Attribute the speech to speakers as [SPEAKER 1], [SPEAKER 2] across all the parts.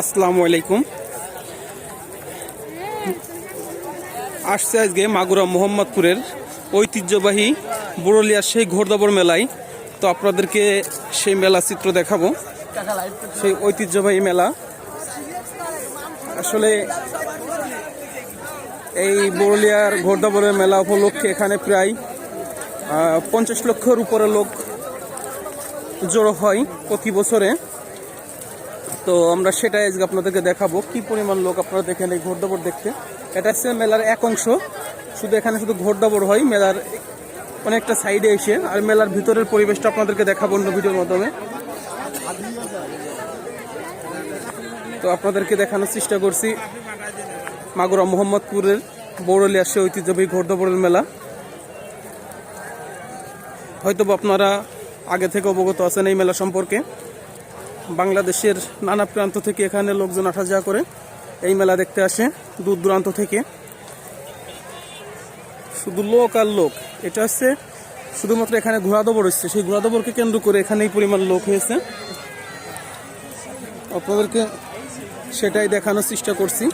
[SPEAKER 1] আসসালামু আলাইকুম। আসছে আজকে মাগুরা মোহাম্মদপুরের ঐতিহ্যবাহী বুড়লিয়ার সেই ঘোরদবর মেলায়। তো আপনাদেরকে সেই মেলা চিত্র দেখাবো। সেই ঐতিহ্যবাহী মেলা। আসলে এই বড়লিয়ার ঘোরদবরের মেলা উপলক্ষে এখানে প্রায় পঞ্চাশ লক্ষের উপরে লোক জড়ো হয় প্রতি বছরে। তো আমরা সেটাই আজকে আপনাদেরকে দেখাবো। কি পরিমাণ লোক আপনারা দেখেন এই ঘোড়দবর দেখতে? এটা হচ্ছে মেলার এক অংশ। শুধু এখানে শুধু ঘোড়দবর হয়, মেলার অনেকটা সাইডে এসে। আর মেলার ভিতরের পরিবেশটা আপনাদেরকে দেখাবো অন্য ভিডিওর মাধ্যমে। তো আপনাদেরকে দেখানোর চেষ্টা করছি মাগুরা মোহাম্মদপুরের বৌরলিয়া সে ঐতিহ্যবাহী ঘোড়দবরের মেলা। হয়তো আপনারা আগে থেকে অবগত আছেন এই মেলা সম্পর্কে। বাংলাদেশের নানা প্রান্ত থেকে এখানে লোকজন আসা যাওয়া করে। এই মেলা দেখতে আসে দূর দূরান্ত থেকে। শুধু লোক আর লোক। এটা হচ্ছে শুধুমাত্র এখানে ঘোড়াদবর হচ্ছে। সেই ঘোড়াদবরকে কেন্দ্র করে এখানেই পরিমাণ লোক হয়েছে। আপনাদেরকে সেটাই দেখানোর চেষ্টা করছি।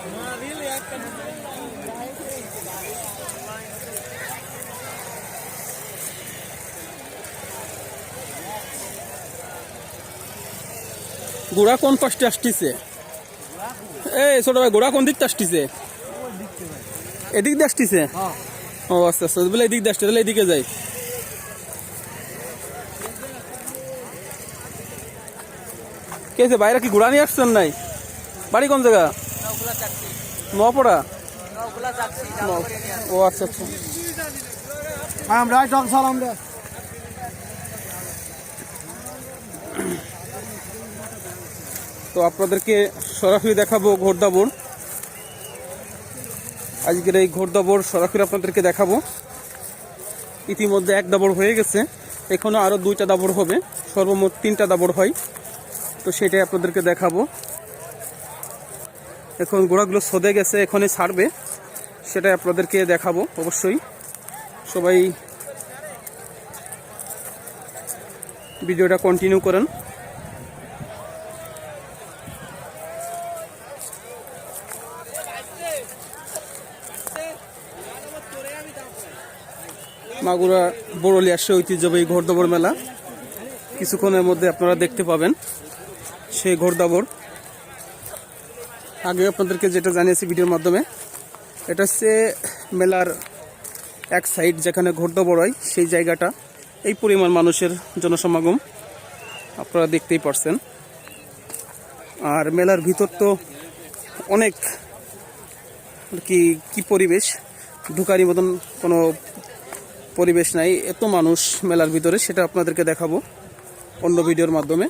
[SPEAKER 1] গোড়া কোন পাশে আসতেছে? এই ছোট ভাই, গোড়া কোন দিকটা আসতেছে? এদিক দিয়ে আসতেছে? ও আচ্ছা আচ্ছা বলে এদিক দিয়ে আসতে তাহলে এদিকে যাই। কে আছে বাইরে কি ঘোড়া নিয়ে আসছেন নাই? বাড়ি কোন জায়গা? নোয়াপড়া ও আচ্ছা আচ্ছা।
[SPEAKER 2] আমরা
[SPEAKER 1] তো আপনাদেরকে সরাসরি দেখাবো ঘোড়দাবর আজকের এই ঘোড়দাবর সরাসরি আপনাদেরকে দেখাবো। ইতিমধ্যে এক দাবর হয়ে গেছে। এখনও আরও দুইটা দাবর হবে। সর্বমোট তিনটা দাবর হয়। তো সেটাই আপনাদেরকে দেখাবো। এখন ঘোড়াগুলো সদে গেছে, এখনই ছাড়বে। সেটাই আপনাদেরকে দেখাবো অবশ্যই। সবাই ভিডিওটা কন্টিনিউ করেন। মাগুরা বড়লি আসছে ঐতিহ্যবাহী ঘোড়দাবর মেলা। কিছুক্ষণের মধ্যে আপনারা দেখতে পাবেন সেই ঘোড়দাবর। আগে আপনাদেরকে যেটা জানিয়েছি ভিডিওর মাধ্যমে, এটা হচ্ছে মেলার এক সাইড যেখানে ঘোড়দাবর হয়, সেই জায়গাটা। এই পরিমাণ মানুষের জনসমাগম আপনারা দেখতেই পারছেন। আর মেলার ভিতর তো অনেক কি কি পরিবেশ ঢুকারি মতন কোনো পরিবেশ নাই এত মানুষ মেলার ভিতরে সেটা আপনাদেরকে দেখাবো অন্য ভিডিওর মাধ্যমে।